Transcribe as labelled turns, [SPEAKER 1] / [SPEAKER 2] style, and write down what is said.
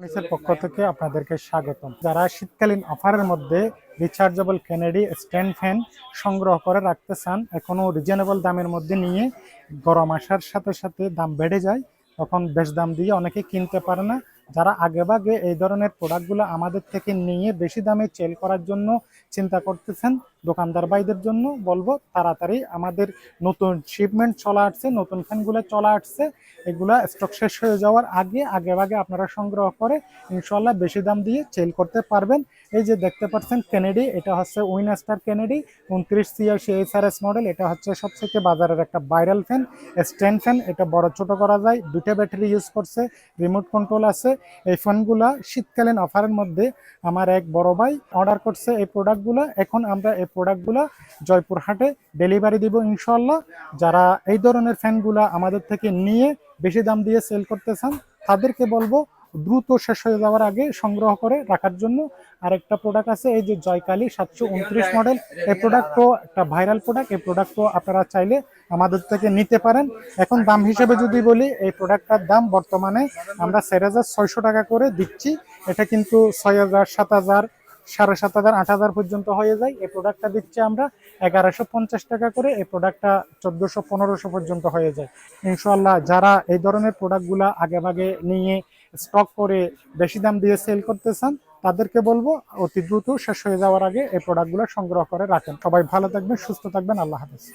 [SPEAKER 1] নিচের পক্ষ থেকে আপনাদেরকে স্বাগতম। যারা শীতকালীন অফারের মধ্যে রিচার্জেবল কেনেডি স্ট্যান্ড ফ্যান সংগ্রহ করে রাখতে চান, এখনও রিজনেবল দামের মধ্যে নিয়ে গরম আসার সাথে সাথে দাম বেড়ে যায়, তখন বেশ দাম দিয়ে অনেকে কিনতে পারে না। যারা আগেভাগে এই ধরনের প্রোডাক্টগুলো আমাদের থেকে নিয়ে বেশি দামে সেল করার জন্য চিন্তা করতেছেন, দোকানদার ভাইদের জন্য বলব, তাড়াতাড়ি আমাদের নতুন শিপমেন্ট চলা আসছে, নতুন ফ্যানগুলো চলা আসছে, এগুলা স্টক শেষ হয়ে যাওয়ার আগে আগে ভাগে আপনারা সংগ্রহ করে ইনশাল্লাহ বেশি দাম দিয়ে সেল করতে পারবেন। এই যে দেখতে পাচ্ছেন কেনেডি এটা হচ্ছে উইনাস্টার কেনেডি উনত্রিশ সিআরসি এইচআরএস মডেল এটা হচ্ছে সবথেকে বাজারের একটা ভাইরাল ফ্যান স্ট্যান্ড ফ্যান এটা বড় ছোট করা যায়, দুইটা ব্যাটারি ইউজ করছে রিমোট কন্ট্রোল আছে এই ফোনগুলা শীতকালীন অফারের মধ্যে আমার এক বড় ভাই অর্ডার করছে এই প্রোডাক্টগুলো এখন আমরা এই প্রোডাক্টগুলো জয়পুরহাটে ডেলিভারি দিব ইনশাল্লাহ যারা এই ধরনের ফ্যানগুলা আমাদের থেকে নিয়ে বেশি দাম দিয়ে সেল করতে চান, তাদেরকে বলব দ্রুত শেষ হয়ে যাওয়ার আগে সংগ্রহ করে রাখার জন্য আরেকটা প্রোডাক্ট আছে, এই যে জয়কালী সাতশো উনত্রিশ মডেল এই প্রোডাক্টও একটা ভাইরাল প্রোডাক্ট এই প্রোডাক্টও আপনারা চাইলে আমাদের থেকে নিতে পারেন। এখন দাম হিসেবে যদি বলি, এই প্রোডাক্টটার দাম বর্তমানে আমরা চার হাজার ছয়শো টাকা করে দিচ্ছি। এটা কিন্তু ছয় হাজার, সাত হাজার, সাড়ে সাত হাজার, আট হাজার পর্যন্ত হয়ে যায়। এই প্রোডাক্টটা দিচ্ছি আমরা এগারোশো পঞ্চাশ টাকা করে, এই প্রোডাক্টটা চোদ্দোশো পনেরোশো পর্যন্ত হয়ে যায়। ইনশাল্লাহ যারা এই ধরনের প্রোডাক্টগুলো আগে ভাগে নিয়ে স্টক করে বেশি দাম দিয়ে সেল করতে চান তাদেরকে বলব অতি দ্রুত শেষ হয়ে যাওয়ার আগে এই প্রোডাক্টগুলো সংগ্রহ করে রাখেন। সবাই ভালো থাকবেন, সুস্থ থাকবেন, আল্লাহ হাফেজ।